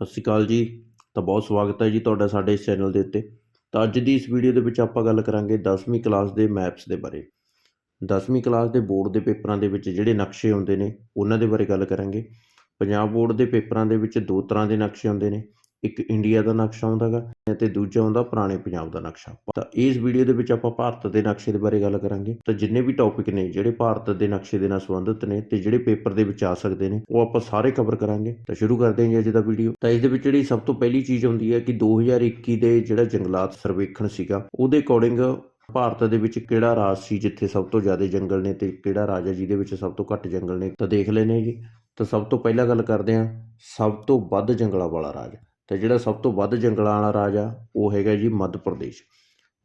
ਸਤਿ ਸ਼੍ਰੀ ਅਕਾਲ ਜੀ। ਤਾਂ ਬਹੁਤ ਸਵਾਗਤ ਹੈ ਜੀ ਤੁਹਾਡਾ ਸਾਡੇ ਇਸ ਚੈਨਲ ਦੇ ਉੱਤੇ। ਤਾਂ ਅੱਜ ਦੀ ਇਸ ਵੀਡੀਓ ਦੇ ਵਿੱਚ ਆਪਾਂ ਗੱਲ ਕਰਾਂਗੇ 10ਵੀਂ ਕਲਾਸ ਦੇ ਮੈਪਸ ਦੇ ਬਾਰੇ। 10ਵੀਂ ਕਲਾਸ ਦੇ ਬੋਰਡ ਦੇ ਪੇਪਰਾਂ ਦੇ ਵਿੱਚ ਜਿਹੜੇ ਨਕਸ਼ੇ ਆਉਂਦੇ ਨੇ, ਉਹਨਾਂ ਦੇ ਬਾਰੇ ਗੱਲ ਕਰਾਂਗੇ। ਪੰਜਾਬ ਬੋਰਡ ਦੇ ਪੇਪਰਾਂ ਦੇ ਵਿੱਚ ਦੋ ਤਰ੍ਹਾਂ ਦੇ ਨਕਸ਼ੇ ਆਉਂਦੇ ਨੇ। ਇੱਕ ਇੰਡੀਆ ਦਾ ਨਕਸ਼ਾ ਆਉਂਦਾ ਗਾ ਅਤੇ ਦੂਜਾ ਆਉਂਦਾ ਪੁਰਾਣੇ ਪੰਜਾਬ ਦਾ ਨਕਸ਼ਾ। ਤਾਂ ਇਸ ਵੀਡੀਓ ਦੇ ਵਿੱਚ ਆਪਾਂ ਭਾਰਤ ਦੇ ਨਕਸ਼ੇ ਦੇ ਬਾਰੇ ਗੱਲ ਕਰਾਂਗੇ। ਤਾਂ ਜਿੰਨੇ ਵੀ ਟੌਪਿਕ ਨੇ, ਜਿਹੜੇ ਭਾਰਤ ਦੇ ਨਕਸ਼ੇ ਦੇ ਨਾਲ ਸੰਬੰਧਿਤ ਨੇ ਤੇ ਜਿਹੜੇ ਪੇਪਰ ਦੇ ਵਿੱਚ ਆ ਸਕਦੇ ਨੇ, ਉਹ ਆਪਾਂ ਸਾਰੇ ਕਵਰ ਕਰਾਂਗੇ। ਤਾਂ ਸ਼ੁਰੂ ਕਰਦੇ ਹਾਂ ਜੀ ਅੱਜ ਦਾ ਵੀਡੀਓ ਤਾਂ ਇਸ ਦੇ ਵਿੱਚ ਜਿਹੜੀ ਸਭ ਤੋਂ ਪਹਿਲੀ ਚੀਜ਼ ਆਉਂਦੀ ਹੈ ਕਿ 2021 ਦੇ ਜਿਹੜਾ ਜੰਗਲਾਤ ਸਰਵੇਖਣ ਸੀਗਾ, ਉਹਦੇ ਅਕੋਰਡਿੰਗ ਭਾਰਤ ਦੇ ਵਿੱਚ ਕਿਹੜਾ ਰਾਜ ਸੀ ਜਿੱਥੇ ਸਭ ਤੋਂ ਜ਼ਿਆਦਾ ਜੰਗਲ ਨੇ ਤੇ ਕਿਹੜਾ ਰਾਜ ਹੈ ਜਿਹਦੇ ਵਿੱਚ ਸਭ ਤੋਂ ਘੱਟ ਜੰਗਲ ਨੇ, ਤਾਂ ਦੇਖ ਲੈਨੇ ਜੀ। ਤਾਂ ਸਭ ਤੋਂ ਪਹਿਲਾਂ ਗੱਲ ਕਰਦੇ ਹਾਂ ਸਭ ਤੋਂ ਵੱਧ ਜੰਗਲਾਂ ਵਾਲਾ ਰਾਜ। ਤਾਂ ਜਿਹੜਾ ਸਭ ਤੋਂ ਵੱਧ ਜੰਗਲਾਂ ਵਾਲਾ ਰਾਜ ਆ ਉਹ ਹੈਗਾ ਜੀ ਮੱਧ ਪ੍ਰਦੇਸ਼।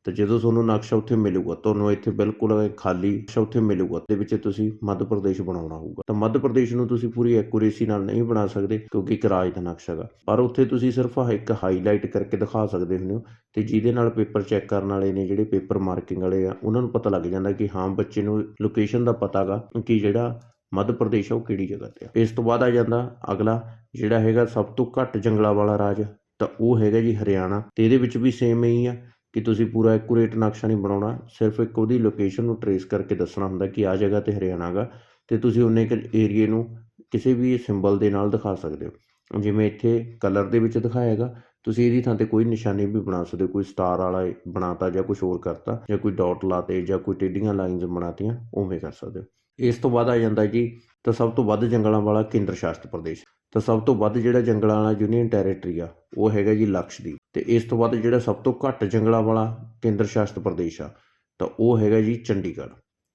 ਤੇ ਜਦੋਂ ਤੁਹਾਨੂੰ ਨਕਸ਼ਾ ਉੱਥੇ ਮਿਲੂਗਾ, ਤੁਹਾਨੂੰ ਇੱਥੇ ਬਿਲਕੁਲ ਖਾਲੀ ਨਕਸ਼ਾ ਉੱਥੇ ਮਿਲੂਗਾ ਦੇ ਵਿੱਚ ਤੁਸੀਂ ਮੱਧ ਪ੍ਰਦੇਸ਼ ਬਣਾਉਣਾ ਹੋਊਗਾ। ਤਾਂ ਮੱਧ ਪ੍ਰਦੇਸ਼ ਨੂੰ ਤੁਸੀਂ ਪੂਰੀ ਐਕੂਰੇਸੀ ਨਾਲ ਨਹੀਂ ਬਣਾ ਸਕਦੇ ਕਿਉਂਕਿ ਇੱਕ ਰਾਜ ਦਾ ਨਕਸ਼ਾ ਹੈਗਾ। ਪਰ ਉੱਥੇ ਤੁਸੀਂ ਸਿਰਫ ਇੱਕ ਹਾਈਲਾਈਟ ਕਰਕੇ ਦਿਖਾ ਸਕਦੇ ਹੁੰਦੇ ਹੋ ਤੇ ਜਿਹਦੇ ਨਾਲ ਪੇਪਰ ਚੈੱਕ ਕਰਨ ਵਾਲੇ ਨੇ ਜਿਹੜੇ ਪੇਪਰ ਮਾਰਕਿੰਗ ਵਾਲੇ ਆ, ਉਹਨਾਂ ਨੂੰ ਪਤਾ ਲੱਗ ਜਾਂਦਾ ਕਿ ਹਾਂ ਬੱਚੇ ਨੂੰ ਲੋਕੇਸ਼ਨ ਦਾ ਪਤਾਗਾ ਕਿ ਜਿਹੜਾ ਮੱਧ ਪ੍ਰਦੇਸ਼ ਆ, ਉਹ ਕਿਹੜੀ ਜਗ੍ਹਾ ਤੇ ਆ? ਇਸ ਤੋਂ ਬਾਅਦ ਆ ਜਾਂਦਾ ਅਗਲਾ, ਜਿਹੜਾ ਹੈਗਾ ਸਭ ਤੋਂ ਘੱਟ ਜੰਗਲਾਂ ਵਾਲਾ ਰਾਜ, ਤਾਂ ਉਹ ਹੈਗਾ ਜੀ ਹਰਿਆਣਾ। ਤੇ ਇਹਦੇ ਵਿੱਚ ਵੀ ਸੇਮ ਹੀ ਆ ਕਿ ਤੁਸੀਂ ਪੂਰਾ ਐਕੂਰੇਟ ਨਕਸ਼ਾ ਨਹੀਂ ਬਣਾਉਣਾ, ਸਿਰਫ ਇੱਕ ਉਹਦੀ ਲੋਕੇਸ਼ਨ ਨੂੰ ਟਰੇਸ ਕਰਕੇ ਦੱਸਣਾ ਹੁੰਦਾ ਕਿ ਆ ਜਗ੍ਹਾ ਤੇ ਹਰਿਆਣਾ ਗਾ ਤੇ ਤੁਸੀਂ ਉਹਨੇ ਇੱਕ ਏਰੀਏ ਨੂੰ ਕਿਸੇ ਵੀ ਸਿੰਬਲ ਦੇ ਨਾਲ ਦਿਖਾ ਸਕਦੇ ਹੋ। ਜਿਵੇਂ ਇੱਥੇ ਕਲਰ ਦੇ ਵਿੱਚ ਦਿਖਾਏਗਾ ਤੁਸੀਂ ਇਹਦੀ ਥਾਂ ਤੇ ਕੋਈ ਨਿਸ਼ਾਨੀ ਵੀ ਬਣਾ ਸਕਦੇ ਹੋ, ਕੋਈ ਸਟਾਰ ਵਾਲਾ ਬਣਾਤਾ ਜਾਂ ਕੁਝ ਹੋਰ ਕਰਤਾ, ਜਾਂ ਕੋਈ ਡਾਟ ਲਾਤੇ ਜਾਂ ਕੋਈ ਟੇਡੀਆਂ ਲਾਈਨਸ ਬਣਾਤੀਆਂ, ਉਵੇਂ ਕਰ ਸਕਦੇ ਹੋ। ਇਸ ਤੋਂ ਬਾਅਦ ਆ ਜਾਂਦਾ ਜੀ, ਤਾਂ ਸਭ ਤੋਂ ਵੱਧ ਜੰਗਲਾਂ ਵਾਲਾ ਕੇਂਦਰ ਸ਼ਾਸਿਤ ਪ੍ਰਦੇਸ਼। ਤਾਂ ਸਭ ਤੋਂ ਵੱਧ ਜਿਹੜਾ ਜੰਗਲਾਂ ਵਾਲਾ ਯੂਨੀਅਨ ਟੈਰੀਟਰੀ ਆ, ਉਹ ਹੈਗਾ ਜੀ ਲਕਸ਼ਦੀਪ। ਤੇ ਇਸ ਤੋਂ ਵੱਧ ਜਿਹੜਾ ਸਭ ਤੋਂ ਘੱਟ ਜੰਗਲਾਂ ਵਾਲਾ ਕੇਂਦਰ ਸ਼ਾਸਿਤ ਪ੍ਰਦੇਸ਼ ਆ, ਤਾਂ ਉਹ ਹੈਗਾ ਜੀ ਚੰਡੀਗੜ੍ਹ।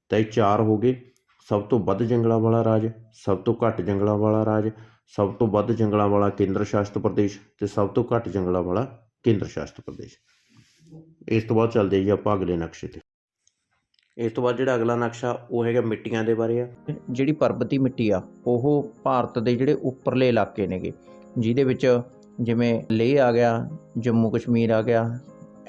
ਤਾਂ ਇਹ ਚਾਰ ਹੋ ਗਏ। ਸਭ ਤੋਂ ਵੱਧ ਜੰਗਲਾਂ ਵਾਲਾ ਰਾਜ, ਸਭ ਤੋਂ ਘੱਟ ਜੰਗਲਾਂ ਵਾਲਾ ਰਾਜ, ਸਭ ਤੋਂ ਵੱਧ ਜੰਗਲਾਂ ਵਾਲਾ ਕੇਂਦਰ ਸ਼ਾਸਿਤ ਪ੍ਰਦੇਸ਼ ਤੇ ਸਭ ਤੋਂ ਘੱਟ ਜੰਗਲਾਂ ਵਾਲਾ ਕੇਂਦਰ ਸ਼ਾਸਿਤ ਪ੍ਰਦੇਸ਼। ਇਸ ਤੋਂ ਬਾਅਦ ਚੱਲਦੇ ਜੀ ਆਪਾਂ ਅਗਲੇ ਨਕਸ਼ੇ ਤੇ। ਇਸ ਤੋਂ ਬਾਅਦ ਜਿਹੜਾ ਅਗਲਾ ਨਕਸ਼ਾ ਉਹ ਹੈਗਾ ਮਿੱਟੀਆਂ ਦੇ ਬਾਰੇ ਆ। ਜਿਹੜੀ ਪਰਬਤੀ ਮਿੱਟੀ ਆ, ਉਹ ਭਾਰਤ ਦੇ ਜਿਹੜੇ ਉੱਪਰਲੇ ਇਲਾਕੇ ਨੇਗੇ, ਜਿਹਦੇ ਵਿੱਚ ਜਿਵੇਂ ਲੇਹ ਆ ਗਿਆ, ਜੰਮੂ ਕਸ਼ਮੀਰ ਆ ਗਿਆ,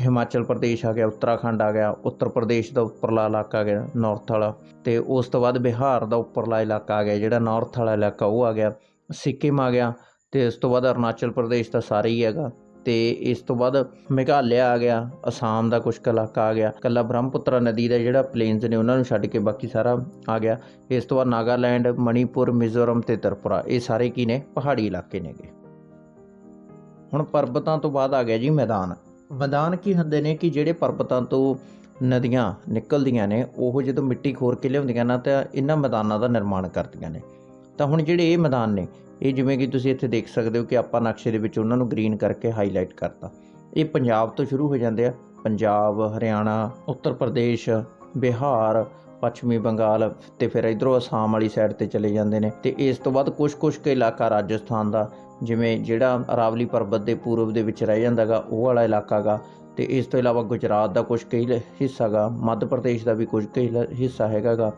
ਹਿਮਾਚਲ ਪ੍ਰਦੇਸ਼ ਆ ਗਿਆ, ਉੱਤਰਾਖੰਡ ਆ ਗਿਆ, ਉੱਤਰ ਪ੍ਰਦੇਸ਼ ਦਾ ਉੱਪਰਲਾ ਇਲਾਕਾ ਆ ਗਿਆ ਨਾਰਥ ਵਾਲਾ, ਤੇ ਉਸ ਤੋਂ ਬਾਅਦ ਬਿਹਾਰ ਦਾ ਉੱਪਰਲਾ ਇਲਾਕਾ ਆ ਗਿਆ, ਜਿਹੜਾ ਨਾਰਥ ਵਾਲਾ ਇਲਾਕਾ ਉਹ ਆ ਗਿਆ, ਸਿੱਕਿਮ ਆ ਗਿਆ, ਤੇ ਉਸ ਤੋਂ ਬਾਅਦ ਅਰੁਣਾਚਲ ਪ੍ਰਦੇਸ਼ ਤਾਂ ਸਾਰੇ ਹੀ ਹੈਗਾ। ਤੇ ਇਸ ਤੋਂ ਬਾਅਦ ਮੇਘਾਲਿਆ ਆ ਗਿਆ, ਅਸਾਮ ਦਾ ਕੁਝ ਕੁ ਇਲਾਕਾ ਆ ਗਿਆ। ਕੱਲਾ ਬ੍ਰਹਮਪੁੱਤਰਾ ਨਦੀ ਦਾ ਜਿਹੜਾ ਪਲੇਨਸ ਨੇ ਉਹਨਾਂ ਨੂੰ ਛੱਡ ਕੇ ਬਾਕੀ ਸਾਰਾ ਆ ਗਿਆ। ਇਸ ਤੋਂ ਬਾਅਦ ਨਾਗਾਲੈਂਡ, ਮਣੀਪੁਰ, ਮਿਜ਼ੋਰਮ ਤੇ ਤ੍ਰਿਪੁਰਾ, ਇਹ ਸਾਰੇ ਕੀ ਨੇ? ਪਹਾੜੀ ਇਲਾਕੇ ਨੇਗੇ। ਹੁਣ ਪਰਬਤਾਂ ਤੋਂ ਬਾਅਦ ਆ ਗਿਆ ਜੀ ਮੈਦਾਨ। ਮੈਦਾਨ ਕੀ ਹੁੰਦੇ ਨੇ ਕਿ ਜਿਹੜੇ ਪਰਬਤਾਂ ਤੋਂ ਨਦੀਆਂ ਨਿਕਲਦੀਆਂ ਨੇ, ਉਹ ਜਦੋਂ ਮਿੱਟੀ ਖੋਰ ਕੇ ਲਿਆਉਂਦੀਆਂ ਨਾ ਤਾਂ ਇਹਨਾਂ ਮੈਦਾਨਾਂ ਦਾ ਨਿਰਮਾਣ ਕਰਦੀਆਂ ਨੇ। ਤਾਂ ਹੁਣ ਜਿਹੜੇ ਇਹ ਮੈਦਾਨ ਨੇ ਇਹ ਜਿਵੇਂ ਕਿ ਤੁਸੀਂ ਇੱਥੇ ਦੇਖ ਸਕਦੇ ਹੋ ਕਿ ਆਪਾਂ ਨਕਸ਼ੇ ਦੇ ਵਿੱਚ ਉਹਨਾਂ ਨੂੰ ਗ੍ਰੀਨ ਕਰਕੇ ਹਾਈਲਾਈਟ ਕਰਤਾ। ਇਹ ਪੰਜਾਬ ਤੋਂ ਸ਼ੁਰੂ ਹੋ ਜਾਂਦੇ ਆ। ਪੰਜਾਬ, ਹਰਿਆਣਾ, ਉੱਤਰ ਪ੍ਰਦੇਸ਼, ਬਿਹਾਰ, ਪੱਛਮੀ ਬੰਗਾਲ ਤੇ ਫਿਰ ਇਧਰੋਂ ਅਸਾਮ ਵਾਲੀ ਸਾਈਡ ਤੇ ਚਲੇ ਜਾਂਦੇ ਨੇ। ਤੇ ਇਸ ਤੋਂ ਬਾਅਦ ਕੁਝ ਕੁਝ ਕੇ ਇਲਾਕਾ ਰਾਜਸਥਾਨ ਦਾ, ਜਿਵੇਂ ਜਿਹੜਾ ਅਰਾਵਲੀ ਪਰਬਤ ਦੇ ਪੂਰਬ ਦੇ ਵਿੱਚ ਰਹਿ ਜਾਂਦਾਗਾ, ਉਹ ਵਾਲਾ ਇਲਾਕਾ ਗਾ। ਤੇ ਇਸ ਤੋਂ ਇਲਾਵਾ ਗੁਜਰਾਤ ਦਾ ਕੁਝ ਕਈ ਹਿੱਸਾ ਗਾ। ਮੱਧ ਪ੍ਰਦੇਸ਼ ਦਾ ਵੀ ਕੁਝ ਕਈ ਹਿੱਸਾ ਹੈਗਾਗਾ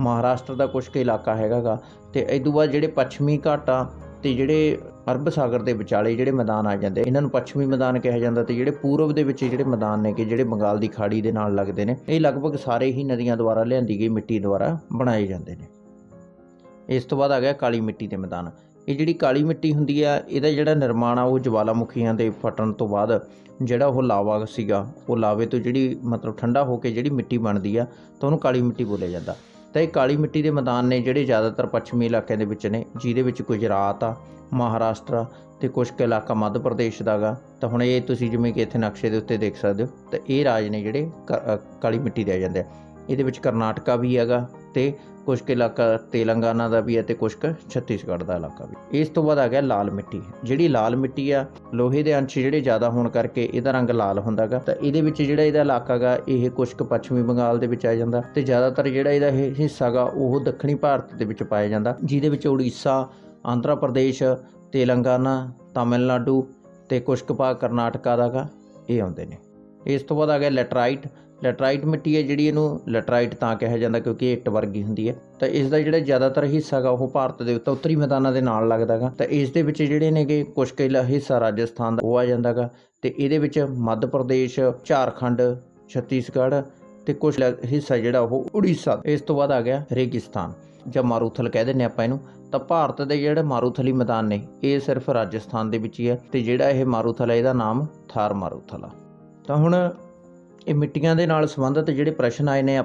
ਮਹਾਰਾਸ਼ਟਰ ਦਾ ਕੁਝ ਕੁ ਇਲਾਕਾ ਹੈਗਾਗਾ ਤੇ ਇਸ ਤੋਂ ਬਾਅਦ ਜਿਹੜੇ ਪੱਛਮੀ ਘਾਟਾਂ ਤੇ ਜਿਹੜੇ ਅਰਬ ਸਾਗਰ ਦੇ ਵਿਚਾਲੇ ਜਿਹੜੇ ਮੈਦਾਨ ਆ ਜਾਂਦੇ, ਇਹਨਾਂ ਨੂੰ ਪੱਛਮੀ ਮੈਦਾਨ ਕਿਹਾ ਜਾਂਦਾ ਤੇ ਜਿਹੜੇ ਪੂਰਬ ਦੇ ਵਿੱਚ ਜਿਹੜੇ ਮੈਦਾਨ ਨੇ ਕਿ ਜਿਹੜੇ ਬੰਗਾਲ ਦੀ ਖਾੜੀ ਦੇ ਨਾਲ ਲੱਗਦੇ ਨੇ, ਇਹ ਲਗਭਗ ਸਾਰੇ ਹੀ ਨਦੀਆਂ ਦੁਆਰਾ ਲਿਆਂਦੀ ਗਈ ਮਿੱਟੀ ਦੁਆਰਾ ਬਣਾਏ ਜਾਂਦੇ ਨੇ। ਇਸ ਤੋਂ ਬਾਅਦ ਆ ਗਿਆ ਕਾਲੀ ਮਿੱਟੀ ਦੇ ਮੈਦਾਨ। ਇਹ ਜਿਹੜੀ ਕਾਲੀ ਮਿੱਟੀ ਹੁੰਦੀ ਆ, ਇਹਦਾ ਜਿਹੜਾ ਨਿਰਮਾਣ ਆ ਉਹ ਜਵਾਲਾਮੁਖੀਆਂ ਦੇ ਫਟਣ ਤੋਂ ਬਾਅਦ ਜਿਹੜਾ ਉਹ ਲਾਵਾ ਸੀਗਾ, ਉਹ ਲਾਵੇ ਤੋਂ ਜਿਹੜੀ ਮਤਲਬ ਠੰਡਾ ਹੋ ਕੇ ਜਿਹੜੀ ਮਿੱਟੀ ਬਣਦੀ ਆ, ਤਾਂ ਉਹਨੂੰ ਕਾਲੀ ਮਿੱਟੀ ਬੋਲਿਆ ਜਾਂਦਾ। ਤਾਂ ਇਹ ਕਾਲੀ ਮਿੱਟੀ ਦੇ ਮੈਦਾਨ ਨੇ ਜਿਹੜੇ ਜ਼ਿਆਦਾਤਰ ਪੱਛਮੀ ਇਲਾਕਿਆਂ ਦੇ ਵਿੱਚ ਨੇ, ਜਿਹਦੇ ਵਿੱਚ ਗੁਜਰਾਤ ਆ, ਮਹਾਰਾਸ਼ਟਰ ਤੇ ਕੁਝ ਕੁ ਇਲਾਕਾ ਮੱਧ ਪ੍ਰਦੇਸ਼ ਦਾ ਗਾ। ਤਾਂ ਹੁਣ ਇਹ ਤੁਸੀਂ ਜਿਵੇਂ ਕਿ ਇੱਥੇ ਨਕਸ਼ੇ ਦੇ ਉੱਤੇ ਦੇਖ ਸਕਦੇ ਹੋ, ਤਾਂ ਇਹ ਰਾਜ ਨੇ ਜਿਹੜੇ ਕ- ਕਾਲੀ ਮਿੱਟੀ ਦੇ ਆ ਜਾਂਦੇ ਆ। ਇਹਦੇ ਵਿੱਚ ਕਰਨਾਟਕਾ ਵੀ ਹੈਗਾ ਤੇ ਕੁਝ ਕੁ ਇਲਾਕਾ ਤੇਲੰਗਾਨਾ ਦਾ ਵੀ ਹੈ ਤੇ ਕੁਝ ਕੁ ਛੱਤੀਸਗੜ੍ਹ ਦਾ ਇਲਾਕਾ ਵੀ। ਇਸ ਤੋਂ ਬਾਅਦ ਆ ਗਿਆ ਲਾਲ ਮਿੱਟੀ। ਜਿਹੜੀ ਲਾਲ ਮਿੱਟੀ ਆ, ਲੋਹੇ ਦੇ ਅੰਸ਼ ਜਿਹੜੇ ਜ਼ਿਆਦਾ ਹੋਣ ਕਰਕੇ ਇਹਦਾ ਰੰਗ ਲਾਲ ਹੁੰਦਾਗਾ ਤਾਂ ਇਹਦੇ ਵਿੱਚ ਜਿਹੜਾ ਇਹਦਾ ਇਲਾਕਾ ਗਾ, ਇਹ ਕੁਝ ਕੁ ਪੱਛਮੀ ਬੰਗਾਲ ਦੇ ਵਿੱਚ ਆ ਜਾਂਦਾ। ਤੇ ਜ਼ਿਆਦਾਤਰ ਜਿਹੜਾ ਇਹਦਾ ਇਹ ਹਿੱਸਾ ਗਾ, ਉਹ ਦੱਖਣੀ ਭਾਰਤ ਦੇ ਵਿੱਚ ਪਾਇਆ ਜਾਂਦਾ। ਜਿਹਦੇ ਵਿੱਚ ਉੜੀਸਾ, ਆਂਧਰਾ ਪ੍ਰਦੇਸ਼, ਤੇਲੰਗਾਨਾ, ਤਾਮਿਲਨਾਡੂ ਤੇ ਕੁਝ ਕੁ ਕਰਨਾਟਕਾ ਦਾ ਗਾ, ਇਹ ਆਉਂਦੇ ਨੇ। ਇਸ ਤੋਂ ਬਾਅਦ ਆ ਗਿਆ ਲੈਟਰਾਈਟ। ਲੈਟਰਾਈਟ ਮਿੱਟੀ ਹੈ ਜਿਹੜੀ ਇਹਨੂੰ ਲੈਟਰਾਈਟ ਤਾਂ ਕਿਹਾ ਜਾਂਦਾ ਕਿਉਂਕਿ ਇਹ ਇੱਟ ਵਰਗੀ ਹੁੰਦੀ ਹੈ। ਤਾਂ ਇਸ ਦਾ ਜਿਹੜਾ ਜ਼ਿਆਦਾਤਰ ਹਿੱਸਾ ਗਾ ਉਹ ਭਾਰਤ ਦੇ ਉੱਤੇ ਉੱਤਰੀ ਮੈਦਾਨਾਂ ਦੇ ਨਾਲ ਲੱਗਦਾਗਾ ਤਾਂ ਇਸ ਦੇ ਵਿੱਚ ਜਿਹੜੇ ਨੇਗੇ ਕੁਝ ਕੁ ਹਿੱਸਾ ਰਾਜਸਥਾਨ ਦਾ ਉਹ ਆ ਜਾਂਦਾਗਾ ਤੇ ਇਹਦੇ ਵਿੱਚ ਮੱਧ ਪ੍ਰਦੇਸ਼, ਝਾਰਖੰਡ, ਛੱਤੀਸਗੜ੍ਹ ਤੇ ਕੁਝ ਹਿੱਸਾ ਜਿਹੜਾ ਉਹ ਉੜੀਸਾ। ਇਸ ਤੋਂ ਬਾਅਦ ਆ ਗਿਆ ਰੇਗਿਸਤਾਨ। ਜਾਂ ਮਾਰੂਥਲ ਕਹਿ ਦਿੰਦੇ ਆਪਾਂ ਇਹਨੂੰ। ਤਾਂ ਭਾਰਤ ਦੇ ਜਿਹੜੇ ਮਾਰੂਥਲੀ ਮੈਦਾਨ ਨੇ, ਇਹ ਸਿਰਫ ਰਾਜਸਥਾਨ ਦੇ ਵਿੱਚ ਹੀ ਹੈ। ਤੇ ਜਿਹੜਾ ਇਹ ਮਾਰੂਥਲ ਹੈ, ਇਹਦਾ ਨਾਮ ਥਾਰ ਮਾਰੂਥਲ ਆ। ਤਾਂ ਹੁਣ ਇਹ ਮਿੱਟੀਆਂ ਦੇ ਨਾਲ ਸੰਬੰਧਿਤ ਜਿਹੜੇ ਪ੍ਰਸ਼ਨ ਆਏ ਨੇ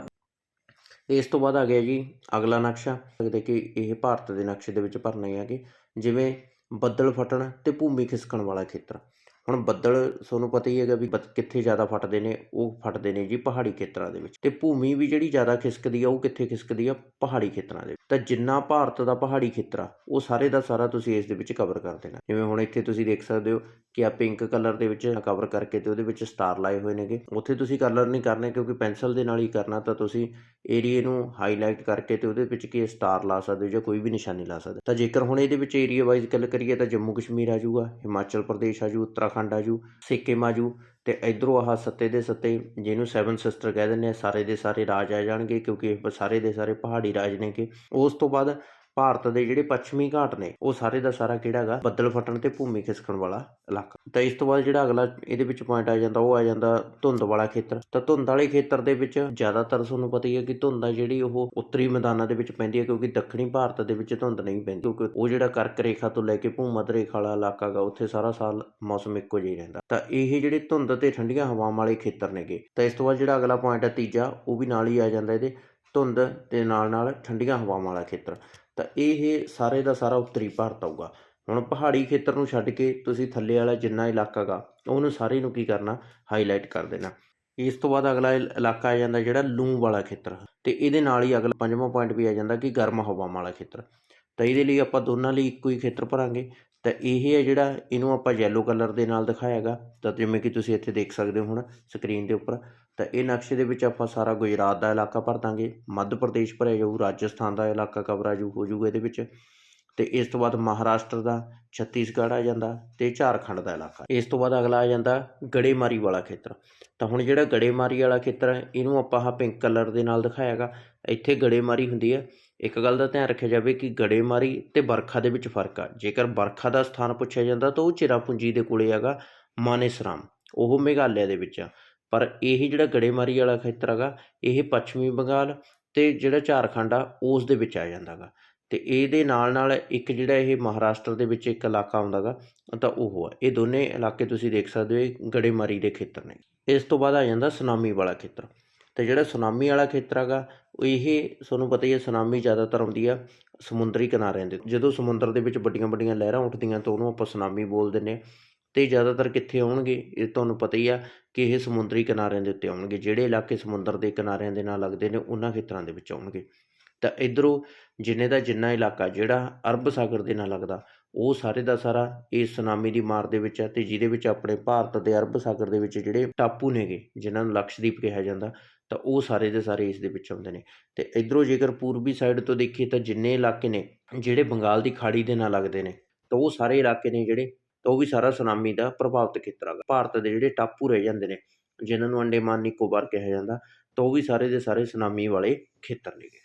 ਇਸ ਤੋਂ ਬਾਅਦ ਆ ਗਿਆ ਜੀ ਅਗਲਾ ਨਕਸ਼ਾ। ਲੱਗਦਾ ਕਿ ਇਹ ਭਾਰਤ ਦੇ ਨਕਸ਼ੇ ਦੇ ਵਿੱਚ ਭਰਨੇ ਹੈਗੇ ਜਿਵੇਂ ਬੱਦਲ ਫਟਣ ਤੇ ਭੂਮੀ ਖਿਸਕਣ ਵਾਲਾ ਖੇਤਰ। ਹੁਣ ਬੱਦਲ ਤੁਹਾਨੂੰ ਪਤਾ ਹੀ ਹੈਗਾ ਵੀ ਬੱਦ- ਕਿੱਥੇ ਜ਼ਿਆਦਾ ਫਟਦੇ ਨੇ, ਉਹ ਫਟਦੇ ਨੇ ਜੀ ਪਹਾੜੀ ਖੇਤਰਾਂ ਦੇ ਵਿੱਚ। ਤੇ ਭੂਮੀ ਵੀ ਜਿਹੜੀ ਜ਼ਿਆਦਾ ਖਿਸਕਦੀ ਆ, ਉਹ ਕਿੱਥੇ ਖਿਸਕਦੀ ਆ? ਪਹਾੜੀ ਖੇਤਰਾਂ ਦੇ ਵਿੱਚ। ਤਾਂ ਜਿੰਨਾ ਭਾਰਤ ਦਾ ਪਹਾੜੀ ਖੇਤਰ ਆ, ਉਹ ਸਾਰੇ ਦਾ ਸਾਰਾ ਤੁਸੀਂ ਇਸ ਦੇ ਵਿੱਚ ਕਵਰ ਕਰ ਦੇਣਾ। ਜਿਵੇਂ ਹੁਣ ਇੱਥੇ ਤੁਸੀਂ ਦੇਖ ਸਕਦੇ ਹੋ ਕਿ ਆ ਪਿੰਕ ਕਲਰ ਦੇ ਵਿੱਚ ਕਵਰ ਕਰਕੇ ਤੇ ਉਹਦੇ ਵਿੱਚ ਸਟਾਰ ਲਾਏ ਹੋਏ ਨੇਗੇ। ਉੱਥੇ ਤੁਸੀਂ ਕਲਰ ਨਹੀਂ ਕਰਨੇ ਕਿਉਂਕਿ ਪੈਨਸਲ ਦੇ ਨਾਲ ਹੀ ਕਰਨਾ, ਤਾਂ ਤੁਸੀਂ ਏਰੀਏ ਨੂੰ ਹਾਈਲਾਈਟ ਕਰਕੇ ਤੇ ਉਹਦੇ ਵਿੱਚ ਕੀ ਸਟਾਰ ਲਾ ਸਕਦੇ ਹੋ ਜਾਂ ਕੋਈ ਵੀ ਨਿਸ਼ਾਨੀ ਲਾ ਸਕਦੇ ਤਾਂ ਜੇਕਰ ਹੁਣ ਇਹਦੇ ਵਿੱਚ ਏਰੀਆ ਵਾਈਜ਼ ਗੱਲ ਕਰੀਏ ਤਾਂ ਜੰਮੂ ਕਸ਼ਮੀਰ ਆ ਜਾਊਗਾ, ਹਿਮਾਚਲ ਪ੍ਰਦੇਸ਼ ਆ ਜਾਊ ਉੱਤਰਾਖੰਡ ਆ ਜਾਊ ਸਿੱਕਿਮ ਆ ਜਾਊ ਤੇ ਇਧਰੋਂ ਆਹ ਸੱਤੇ ਦੇ ਸੱਤੇ ਜਿਹਨੂੰ ਸੈਵਨ ਸਿਸਟਰ ਕਹਿ ਦਿੰਦੇ ਆ, ਸਾਰੇ ਦੇ ਸਾਰੇ ਰਾਜ ਆ ਜਾਣਗੇ ਕਿਉਂਕਿ ਇਹ ਸਾਰੇ ਦੇ ਸਾਰੇ ਪਹਾੜੀ ਰਾਜ ਨੇਗੇ। ਉਸ ਤੋਂ ਬਾਅਦ ਭਾਰਤ ਦੇ ਜਿਹੜੇ ਪੱਛਮੀ ਘਾਟ ਨੇ, ਉਹ ਸਾਰੇ ਦਾ ਸਾਰਾ ਕਿਹੜਾ ਹੈਗਾ? ਬੱਦਲ ਫਟਣ ਤੇ ਭੂਮੀ ਖਿਸਕਣ ਵਾਲਾ ਇਲਾਕਾ। ਤਾਂ ਇਸ ਤੋਂ ਬਾਅਦ ਜਿਹੜਾ ਅਗਲਾ ਇਹਦੇ ਵਿੱਚ ਪੁਆਇੰਟ ਆ ਜਾਂਦਾ, ਉਹ ਆ ਜਾਂਦਾ ਧੁੰਦ ਵਾਲਾ ਖੇਤਰ। ਤਾਂ ਧੁੰਦ ਵਾਲੇ ਖੇਤਰ ਦੇ ਵਿੱਚ ਜ਼ਿਆਦਾਤਰ ਤੁਹਾਨੂੰ ਪਤਾ ਹੀ ਹੈ ਕਿ ਧੁੰਦ ਆ ਜਿਹੜੀ, ਉਹ ਉੱਤਰੀ ਮੈਦਾਨਾਂ ਦੇ ਵਿੱਚ ਪੈਂਦੀ ਹੈ, ਕਿਉਂਕਿ ਦੱਖਣੀ ਭਾਰਤ ਦੇ ਵਿੱਚ ਧੁੰਦ ਨਹੀਂ ਪੈਂਦੀ, ਕਿਉਂਕਿ ਉਹ ਜਿਹੜਾ ਕਰਕ ਰੇਖਾ ਤੋਂ ਲੈ ਕੇ ਭੂਮੱਧ ਰੇਖਾ ਵਾਲਾ ਇਲਾਕਾ ਗਾ ਉੱਥੇ ਸਾਰਾ ਸਾਲ ਮੌਸਮ ਇੱਕੋ ਜਿਹਾ ਰਹਿੰਦਾ। ਤਾਂ ਇਹ ਜਿਹੜੇ ਧੁੰਦ ਤੇ ਠੰਡੀਆਂ ਹਵਾਵਾਂ ਵਾਲੇ ਖੇਤਰ ਨੇਗੇ। ਤਾਂ ਇਸ ਤੋਂ ਬਾਅਦ ਜਿਹੜਾ ਅਗਲਾ ਪੁਆਇੰਟ ਹੈ ਤੀਜਾ, ਉਹ ਵੀ ਨਾਲ ਹੀ ਆ ਜਾਂਦਾ ਇਹਦੇ। ਧੁੰਦ ਤੇ ਨਾਲ ਨਾਲ ਠੰਡੀਆਂ ਹਵਾਵਾਂ ਵਾਲਾ ਖੇਤਰ। ਤਾਂ ਇਹ ਸਾਰੇ ਦਾ ਸਾਰਾ ਉੱਤਰੀ ਭਾਰਤ ਆਊਗਾ। ਹੁਣ ਪਹਾੜੀ ਖੇਤਰ ਨੂੰ ਛੱਡ ਕੇ ਤੁਸੀਂ ਥੱਲੇ ਵਾਲਾ ਜਿੰਨਾ ਇਲਾਕਾ ਗਾ, ਉਹਨੂੰ ਸਾਰੇ ਨੂੰ ਕੀ ਕਰਨਾ ਹਾਈਲਾਈਟ ਕਰ ਦੇਣਾ। ਇਸ ਤੋਂ ਬਾਅਦ ਅਗਲਾ ਇਲਾਕਾ ਆ ਜਾਂਦਾ ਜਿਹੜਾ ਲੂੰ ਵਾਲਾ ਖੇਤਰ। ਤੇ ਇਹਦੇ ਨਾਲ ਹੀ ਅਗਲਾ ਪੰਜਵਾਂ ਪੁਆਇੰਟ ਵੀ ਆ ਜਾਂਦਾ ਕਿ ਗਰਮ ਹਵਾਵਾਂ ਵਾਲਾ ਖੇਤਰ। ਤਾਂ ਇਹਦੇ ਲਈ ਆਪਾਂ ਦੋਨਾਂ ਲਈ ਇੱਕੋ ਹੀ ਖੇਤਰ ਭਰਾਂਗੇ। ਤਾਂ ਇਹ ਹੈ ਜਿਹੜਾ ਇਹਨੂੰ ਆਪਾਂ ਯੈਲੋ ਕਲਰ ਦੇ ਨਾਲ ਦਿਖਾਇਆਗਾ ਤਾਂ ਜਿਵੇਂ ਕਿ ਤੁਸੀਂ ਇੱਥੇ ਦੇਖ ਸਕਦੇ ਹੋ ਹੁਣ ਸਕਰੀਨ ਦੇ ਉੱਪਰ। ਤਾਂ ਇਹ ਨਕਸ਼ੇ ਦੇ ਵਿੱਚ ਆਪਾਂ ਸਾਰਾ ਗੁਜਰਾਤ ਦਾ ਇਲਾਕਾ ਭਰ ਦਾਂਗੇ, ਮੱਧ ਪ੍ਰਦੇਸ਼ ਭਰਿਆ ਜਾਊ, ਰਾਜਸਥਾਨ ਦਾ ਇਲਾਕਾ ਕਵਰ ਜਾਊ, ਹੋ ਜਾਊਗਾ ਇਹਦੇ ਵਿੱਚ। ਤੇ ਇਸ ਤੋਂ ਬਾਅਦ ਮਹਾਰਾਸ਼ਟਰ ਦਾ, ਛੱਤੀਸਗੜ੍ਹ ਆ ਜਾਂਦਾ ਤੇ ਝਾਰਖੰਡ ਦਾ ਇਲਾਕਾ। ਇਸ ਤੋਂ ਬਾਅਦ ਅਗਲਾ ਆ ਜਾਂਦਾ ਗੜੇਮਾਰੀ ਵਾਲਾ ਖੇਤਰ। ਤਾਂ ਹੁਣ ਜਿਹੜਾ ਗੜੇਮਾਰੀ ਵਾਲਾ ਖੇਤਰ ਹੈ, ਇਹਨੂੰ ਆਪਾਂ ਆਹ ਪਿੰਕ ਕਲਰ ਦੇ ਨਾਲ ਦਿਖਾਇਆਗਾ। ਇੱਥੇ ਗੜੇਮਾਰੀ ਹੁੰਦੀ ਹੈ। ਇੱਕ ਗੱਲ ਦਾ ਧਿਆਨ ਰੱਖਿਆ ਜਾਵੇ ਕਿ ਗੜੇਮਾਰੀ ਤੇ ਵਰਖਾ ਦੇ ਵਿੱਚ ਫ਼ਰਕ ਆ। ਜੇਕਰ ਵਰਖਾ ਦਾ ਸਥਾਨ ਪੁੱਛਿਆ ਜਾਂਦਾ ਤਾਂ ਉਹ ਚਿਰਾਪੁੰਜੀ ਦੇ ਕੋਲੇ ਹੈਗਾ, ਮਾਨੇਸਰਾਮ। ਉਹ ਮੇਘਾਲਿਆ ਦੇ ਵਿੱਚ ਆ। ਪਰ ਇਹ ਜਿਹੜਾ ਗੜੇਮਾਰੀ ਵਾਲਾ ਖੇਤਰ ਹੈਗਾ, ਇਹ ਪੱਛਮੀ ਬੰਗਾਲ ਤੇ ਜਿਹੜਾ ਝਾਰਖੰਡ ਆ, ਉਸ ਦੇ ਵਿੱਚ ਆ ਜਾਂਦਾ ਗਾ ਤੇ ਇਹਦੇ ਨਾਲ ਨਾਲ ਇੱਕ ਜਿਹੜਾ ਇਹ ਮਹਾਰਾਸ਼ਟਰ ਦੇ ਵਿੱਚ ਇੱਕ ਇਲਾਕਾ ਆਉਂਦਾ ਗਾ ਤਾਂ ਉਹ ਆ। ਇਹ ਦੋਨੇ ਇਲਾਕੇ ਤੁਸੀਂ ਦੇਖ ਸਕਦੇ ਹੋ, ਇਹ ਗੜੇਮਾਰੀ ਦੇ ਖੇਤਰ ਨੇ। ਇਸ ਤੋਂ ਬਾਅਦ ਆ ਜਾਂਦਾ ਸੁਨਾਮੀ ਵਾਲਾ ਖੇਤਰ। ਤੇ ਜਿਹੜਾ ਸੁਨਾਮੀ ਵਾਲਾ ਖੇਤਰ ਹੈਗਾ, ਇਹ ਤੁਹਾਨੂੰ ਪਤਾ ਹੀ ਹੈ ਸੁਨਾਮੀ ਜ਼ਿਆਦਾਤਰ ਆਉਂਦੀ ਆ ਸਮੁੰਦਰੀ ਕਿਨਾਰਿਆਂ ਦੇ। ਜਦੋਂ ਸਮੁੰਦਰ ਦੇ ਵਿੱਚ ਵੱਡੀਆਂ ਵੱਡੀਆਂ ਲਹਿਰਾਂ ਉੱਠਦੀਆਂ, ਤਾਂ ਉਹਨੂੰ ਆਪਾਂ ਸੁਨਾਮੀ ਬੋਲ ਦਿੰਦੇ ਅਤੇ ਜ਼ਿਆਦਾਤਰ ਕਿੱਥੇ ਆਉਣਗੇ? ਇਹ ਤੁਹਾਨੂੰ ਪਤਾ ਹੀ ਆ ਕਿ ਇਹ ਸਮੁੰਦਰੀ ਕਿਨਾਰਿਆਂ ਦੇ ਉੱਤੇ ਆਉਣਗੇ। ਜਿਹੜੇ ਇਲਾਕੇ ਸਮੁੰਦਰ ਦੇ ਕਿਨਾਰਿਆਂ ਦੇ ਨਾਲ ਲੱਗਦੇ ਨੇ, ਉਹਨਾਂ ਖੇਤਰਾਂ ਦੇ ਵਿੱਚ ਆਉਣਗੇ। ਤਾਂ ਇਧਰੋਂ ਜਿੰਨੇ ਦਾ ਜਿੰਨਾ ਇਲਾਕਾ, ਜਿਹੜਾ ਅਰਬ ਸਾਗਰ ਦੇ ਨਾਲ ਲੱਗਦਾ, ਉਹ ਸਾਰੇ ਦਾ ਸਾਰਾ ਇਸ ਸੁਨਾਮੀ ਦੀ ਮਾਰ ਦੇ ਵਿੱਚ ਹੈ ਤੇ ਜਿਹਦੇ ਵਿੱਚ ਆਪਣੇ ਭਾਰਤ ਦੇ ਅਰਬ ਸਾਗਰ ਦੇ ਵਿੱਚ ਜਿਹੜੇ ਟਾਪੂ ਨੇਗੇ, ਜਿਨ੍ਹਾਂ ਨੂੰ ਲਕਸ਼ਦੀਪ ਕਿਹਾ ਜਾਂਦਾ, ਤਾਂ ਉਹ ਸਾਰੇ ਦੇ ਸਾਰੇ ਇਸ ਦੇ ਵਿੱਚ ਆਉਂਦੇ ਨੇ। ਤੇ ਇਧਰੋਂ ਜੇਕਰ ਪੂਰਬੀ ਸਾਈਡ ਤੋਂ ਦੇਖੀਏ ਤਾਂ ਜਿੰਨੇ ਇਲਾਕੇ ਨੇ, ਜਿਹੜੇ ਬੰਗਾਲ ਦੀ ਖਾੜੀ ਦੇ ਨਾਲ ਲੱਗਦੇ ਨੇ, ਤਾਂ ਉਹ ਸਾਰੇ ਇਲਾਕੇ ਨੇ ਜਿਹੜੇ ਤਾਂ ਉਹ ਵੀ ਸਾਰਾ ਸੁਨਾਮੀ ਦਾ ਪ੍ਰਭਾਵਿਤ ਖੇਤਰ ਹੈਗਾ। ਭਾਰਤ ਦੇ ਜਿਹੜੇ ਟਾਪੂ ਰਹਿ ਜਾਂਦੇ ਨੇ, ਜਿਨ੍ਹਾਂ ਨੂੰ ਅੰਡੇਮਾਨ ਨਿਕੋਬਾਰ ਕਿਹਾ ਜਾਂਦਾ, ਤਾਂ ਉਹ ਵੀ ਸਾਰੇ ਦੇ ਸਾਰੇ ਸੁਨਾਮੀ ਵਾਲੇ ਖੇਤਰ ਨੇਗੇ।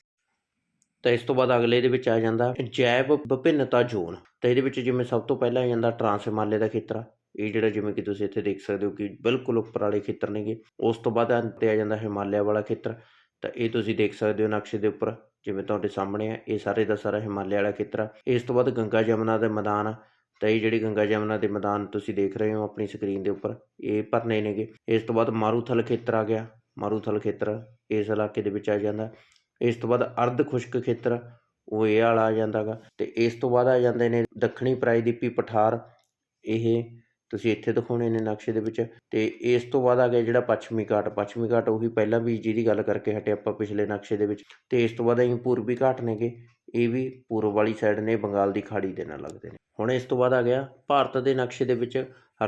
ਤਾਂ ਇਸ ਤੋਂ ਬਾਅਦ ਅਗਲੇ ਦੇ ਵਿੱਚ ਆ ਜਾਂਦਾ ਜੈਵ ਵਿਭਿੰਨਤਾ ਜ਼ੋਨ। ਤਾਂ ਇਹਦੇ ਵਿੱਚ ਜਿਵੇਂ ਸਭ ਤੋਂ ਪਹਿਲਾਂ ਆ ਜਾਂਦਾ ਟਰਾਂਸ ਹਿਮਾਲਿਆ ਦਾ ਖੇਤਰ ਇਹ ਜਿਹੜਾ ਜਿਵੇਂ ਕਿ ਤੁਸੀਂ ਇੱਥੇ ਦੇਖ ਸਕਦੇ ਹੋ ਕਿ ਬਿਲਕੁਲ ਉੱਪਰ ਵਾਲੇ ਖੇਤਰ ਨੇਗੇ। ਉਸ ਤੋਂ ਬਾਅਦ ਅੰਤ ਤੇ ਆ ਜਾਂਦਾ ਹਿਮਾਲਿਆ ਵਾਲਾ ਖੇਤਰ। ਤਾਂ ਇਹ ਤੁਸੀਂ ਦੇਖ ਸਕਦੇ ਹੋ ਨਕਸ਼ੇ ਦੇ ਉੱਪਰ, ਜਿਵੇਂ ਤੁਹਾਡੇ ਸਾਹਮਣੇ ਆ, ਇਹ ਸਾਰੇ ਦਾ ਸਾਰਾ ਹਿਮਾਲਿਆ ਵਾਲਾ ਖੇਤਰ ਆ। ਇਸ ਤੋਂ ਬਾਅਦ ਗੰਗਾ ਜਮਨਾ ਦੇ ਮੈਦਾਨ ਤਾਂ ਇਹ ਜਿਹੜੇ ਗੰਗਾ ਜਮਨਾ ਦੇ ਮੈਦਾਨ ਤੁਸੀਂ ਦੇਖ ਰਹੇ ਹੋ ਆਪਣੀ ਸਕਰੀਨ ਦੇ ਉੱਪਰ, ਇਹ ਭਰਨੇ ਨੇਗੇ। ਇਸ ਤੋਂ ਬਾਅਦ ਮਾਰੂਥਲ ਖੇਤਰ ਆ ਗਿਆ। ਮਾਰੂਥਲ ਖੇਤਰ ਇਸ ਇਲਾਕੇ ਦੇ ਵਿੱਚ ਆ ਜਾਂਦਾ। ਇਸ ਤੋਂ ਬਾਅਦ ਅਰਧ ਖੁਸ਼ਕ ਖੇਤਰ, ਉਹ ਇਹ ਵਾਲਾ ਆ ਜਾਂਦਾ ਗਾ। ਤੇ ਇਸ ਤੋਂ ਬਾਅਦ ਆ ਜਾਂਦੇ ਨੇ ਦੱਖਣੀ ਪ੍ਰਾਇਦੀਪੀ ਪਠਾਰ। ਇਹ ਤੁਸੀਂ ਇੱਥੇ ਦਿਖਾਉਣੇ ਨੇ ਨਕਸ਼ੇ ਦੇ ਵਿੱਚ। ਤੇ ਇਸ ਤੋਂ ਬਾਅਦ ਆ ਗਿਆ ਜਿਹੜਾ ਪੱਛਮੀ ਘਾਟ। ਪੱਛਮੀ ਘਾਟ ਉਹੀ ਪਹਿਲਾਂ ਵੀ ਜਿਹਦੀ ਗੱਲ ਕਰਕੇ ਹਟੇ ਆਪਾਂ ਪਿਛਲੇ ਨਕਸ਼ੇ ਦੇ ਵਿੱਚ। ਤੇ ਇਸ ਤੋਂ ਬਾਅਦ ਅਸੀਂ ਪੂਰਬੀ ਘਾਟ ਨੇਗੇ। ਇਹ ਵੀ ਪੂਰਬ ਵਾਲੀ ਸਾਈਡ ਨੇ, ਬੰਗਾਲ ਦੀ ਖਾੜੀ ਦੇ ਨਾਲ ਲੱਗਦੇ ਨੇ। ਹੁਣ ਇਸ ਤੋਂ ਬਾਅਦ ਆ ਗਿਆ ਭਾਰਤ ਦੇ ਨਕਸ਼ੇ ਦੇ ਵਿੱਚ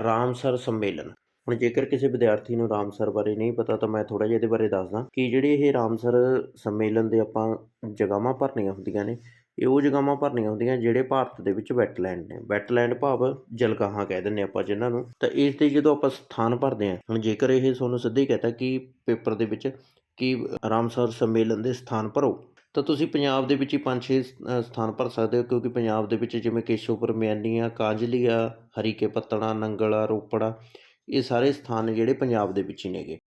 ਰਾਮਸਰ ਸੰਮੇਲਨ। ਹੁਣ ਜੇਕਰ ਕਿਸੇ ਵਿਦਿਆਰਥੀ ਨੂੰ ਰਾਮਸਰ ਬਾਰੇ ਨਹੀਂ ਪਤਾ ਤਾਂ ਮੈਂ ਥੋੜਾ ਜਿਹਾ ਇਹਦੇ ਬਾਰੇ ਦੱਸਦਾ ਕਿ ਜਿਹੜੇ ਇਹ ਰਾਮਸਰ ਸੰਮੇਲਨ ਦੇ ਆਪਾਂ ਜਗ੍ਹਾਵਾਂ ਭਰਨੀਆਂ ਹੁੰਦੀਆਂ ਨੇ, ਇਹ ਉਹ ਜਗ੍ਹਾਵਾਂ ਭਰਨੀਆਂ ਹੁੰਦੀਆਂ ਜਿਹੜੇ ਭਾਰਤ ਦੇ ਵਿੱਚ ਵੈਟਲੈਂਡ ਨੇ। ਵੈਟਲੈਂਡ ਭਾਵ ਜਲਗਾਹਾਂ ਕਹਿ ਦਿੰਦੇ ਆਪਾਂ ਜਿਨ੍ਹਾਂ ਨੂੰ। ਤਾਂ ਇਸ ਦੇ ਜਦੋਂ ਆਪਾਂ ਸਥਾਨ ਭਰਦੇ ਹਾਂ, ਹੁਣ ਜੇਕਰ ਇਹ ਤੁਹਾਨੂੰ ਸਿੱਧੇ ਹੀ ਕਹਤਾ ਕਿ ਪੇਪਰ ਦੇ ਵਿੱਚ ਕਿ ਰਾਮਸਰ ਸੰਮੇਲਨ ਦੇ ਸਥਾਨ ਭਰੋ। ਤਾਂ ਤੁਸੀਂ ਪੰਜਾਬ ਦੇ ਵਿੱਚ ਹੀ ਪੰਜ ਛੇ ਸਥਾਨ ਭਰ ਸਕਦੇ ਹੋ, ਕਿਉਂਕਿ ਪੰਜਾਬ ਦੇ ਵਿੱਚ ਜਿਵੇਂ ਕੇਸ਼ੋਪੁਰ ਮਿਆਨੀਆਂ ਕਾਂਜਲੀਆ ਹਰੀਕੇ ਪੱਤਣਾ, ਨੰਗਲ ਰੋਪੜਾ ਇਹ ਸਾਰੇ ਸਥਾਨ ਜਿਹੜੇ ਪੰਜਾਬ ਦੇ ਵਿੱਚ ਹੀ ਨੇਗੇ।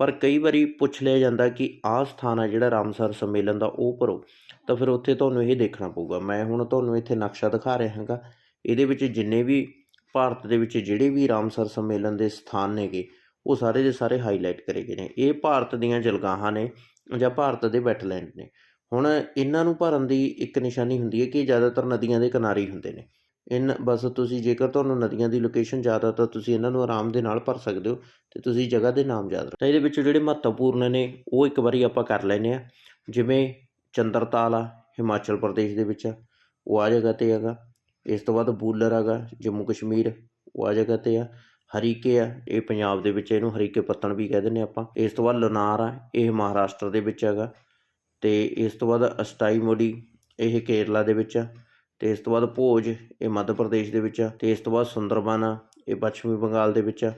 ਪਰ ਕਈ ਵਾਰੀ ਪੁੱਛ ਲਿਆ ਜਾਂਦਾ ਕਿ ਆਹ ਸਥਾਨ ਆ ਜਿਹੜਾ ਰਾਮਸਰ ਸੰਮੇਲਨ ਦਾ, ਉਹ ਭਰੋ, ਤਾਂ ਫਿਰ ਉੱਥੇ ਤੁਹਾਨੂੰ ਇਹ ਦੇਖਣਾ ਪਊਗਾ। ਮੈਂ ਹੁਣ ਤੁਹਾਨੂੰ ਇੱਥੇ ਨਕਸ਼ਾ ਦਿਖਾ ਰਿਹਾ ਹਾਂਗਾ। ਇਹਦੇ ਵਿੱਚ ਜਿੰਨੇ ਵੀ ਭਾਰਤ ਦੇ ਵਿੱਚ ਜਿਹੜੇ ਵੀ ਰਾਮਸਰ ਸੰਮੇਲਨ ਦੇ ਸਥਾਨ ਨੇਗੇ, ਉਹ ਸਾਰੇ ਦੇ ਸਾਰੇ ਹਾਈਲਾਈਟ ਕਰੇ ਗਏ ਨੇ। ਇਹ ਭਾਰਤ ਦੀਆਂ ਜਲਗਾਹਾਂ ਨੇ ਜਾਂ ਭਾਰਤ ਦੇ ਵੈਟਲੈਂਡ ਨੇ। ਹੁਣ ਇਹਨਾਂ ਨੂੰ ਭਰਨ ਦੀ ਇੱਕ ਨਿਸ਼ਾਨੀ ਹੁੰਦੀ ਹੈ ਕਿ ਇਹ ਜ਼ਿਆਦਾਤਰ ਨਦੀਆਂ ਦੇ ਕਿਨਾਰੇ ਹੀ ਹੁੰਦੇ ਨੇ। ਇਨ ਬਸ ਤੁਸੀਂ ਜੇਕਰ ਤੁਹਾਨੂੰ ਨਦੀਆਂ ਦੀ ਲੋਕੇਸ਼ਨ ਜ਼ਿਆਦਾ ਤਾਂ ਤੁਸੀਂ ਇਹਨਾਂ ਨੂੰ ਆਰਾਮ ਦੇ ਨਾਲ ਭਰ ਸਕਦੇ ਹੋ ਤੇ ਤੁਸੀਂ ਜਗ੍ਹਾ ਦੇ ਨਾਮ ਯਾਦ ਰੱਖ ਤਾਂ ਇਹਦੇ ਵਿੱਚ ਜਿਹੜੇ ਮਹੱਤਵਪੂਰਨ ਨੇ ਉਹ ਇੱਕ ਵਾਰੀ ਆਪਾਂ ਕਰ ਲੈਨੇ ਆ ਜਿਵੇਂ ਚੰਦਰਤਾਲ ਆ ਹਿਮਾਚਲ ਪ੍ਰਦੇਸ਼ ਦੇ ਵਿੱਚ ਆ, ਉਹ ਆ ਜਗ੍ਹਾ ਤੇ ਹੈਗਾ। ਇਸ ਤੋਂ ਬਾਅਦ ਬੂਲਰ ਹੈਗਾ ਜੰਮੂ ਕਸ਼ਮੀਰ ਉਹ ਆ ਜਗ੍ਹਾ ਤੇ ਆ। ਹਰੀਕੇ ਆ ਇਹ ਪੰਜਾਬ ਦੇ ਵਿੱਚ ਇਹਨੂੰ ਹਰੀਕੇ ਪੱਤਣ ਵੀ ਕਹਿ ਦਿੰਦੇ ਆਪਾਂ। ਇਸ ਤੋਂ ਬਾਅਦ ਲੋਨਾਰ ਆ ਇਹ ਮਹਾਰਾਸ਼ਟਰ ਦੇ ਵਿੱਚ ਹੈਗਾ। ਅਤੇ ਇਸ ਤੋਂ ਬਾਅਦ ਅਸਟਾਈ ਮੋਡੀ ਇਹ ਕੇਰਲਾ ਦੇ ਵਿੱਚ ਆ। ਅਤੇ ਇਸ ਤੋਂ ਬਾਅਦ ਭੋਜ, ਇਹ ਮੱਧ ਪ੍ਰਦੇਸ਼ ਦੇ ਵਿੱਚ ਆ। ਅਤੇ ਇਸ ਤੋਂ ਬਾਅਦ ਸੁੰਦਰਬਨ ਆ, ਇਹ ਪੱਛਮੀ ਬੰਗਾਲ ਦੇ ਵਿੱਚ ਆ।